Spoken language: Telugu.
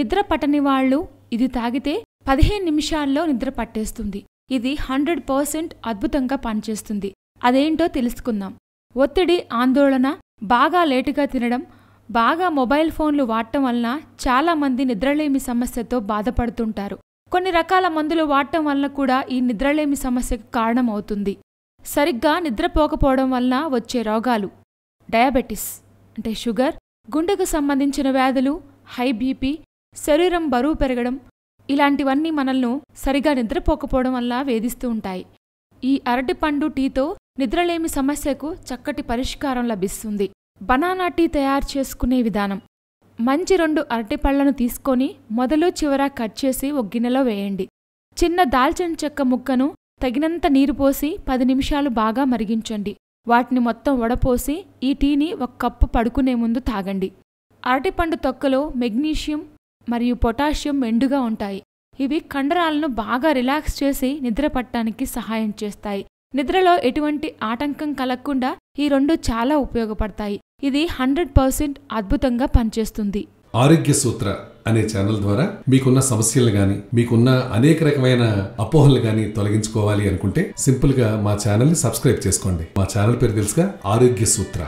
నిద్ర పట్టని వాళ్ళు ఇది తాగితే పదిహేను నిమిషాల్లో నిద్ర పట్టేస్తుంది. ఇది హండ్రెడ్ పర్సెంట్ అద్భుతంగా పనిచేస్తుంది. అదేంటో తెలుసుకుందాం. ఒత్తిడి ఆందోళన బాగా లేటుగా తినడం బాగా మొబైల్ ఫోన్లు వాడటం వలన చాలామంది నిద్రలేమి సమస్యతో బాధపడుతుంటారు. కొన్ని రకాల మందులు వాడటం వలన కూడా ఈ నిద్రలేమి సమస్యకు కారణమవుతుంది. సరిగ్గా నిద్రపోకపోవడం వలన వచ్చే రోగాలు. డయాబెటిస్ అంటే షుగర్ గుండెకు సంబంధించిన వ్యాధులు హై బీపీ శరీరం బరువు పెరగడం ఇలాంటివన్నీ మనల్ని సరిగా నిద్రపోకపోవడం వల్ల వేధిస్తూ ఉంటాయి. ఈ అరటిపండు టీతో నిద్రలేమి సమస్యకు చక్కటి పరిష్కారం లభిస్తుంది. బనానా టీ తయారు చేసుకునే విధానం. మంచి రెండు అరటిపళ్ళను తీసుకొని మొదలు చివర కట్ చేసి ఒక గిన్నెలో వేయండి. చిన్న దాల్చిన చెక్క ముక్కను తగినంత నీరు పోసి పది నిమిషాలు బాగా మరిగించండి. వాటిని మొత్తం వడపోసి ఈ టీని ఒక కప్పు పడుకునే ముందు తాగండి. అరటిపండు తొక్కలో మెగ్నీషియం మరియు పొటాషియం మెండుగా ఉంటాయి. ఇవి కండరాలను బాగా రిలాక్స్ చేసి నిద్ర పట్టడానికి సహాయం చేస్తాయి. నిద్రలో ఎటువంటి ఆటంకం కలగకుండా ఈ రెండు చాలా ఉపయోగపడతాయి. ఇది హండ్రెడ్ పర్సెంట్ అద్భుతంగా పనిచేస్తుంది. ఆరోగ్య సూత్ర అనే ఛానల్ ద్వారా మీకున్న సమస్యలు గాని మీకున్న అనేక రకమైన అపోహలు గాని తొలగించుకోవాలి అనుకుంటే సింపుల్గా మా ఛానల్ని సబ్స్క్రైబ్ చేసుకోండి. మా ఛానల్ పేరు తెలుసుగా ఆరోగ్య సూత్ర.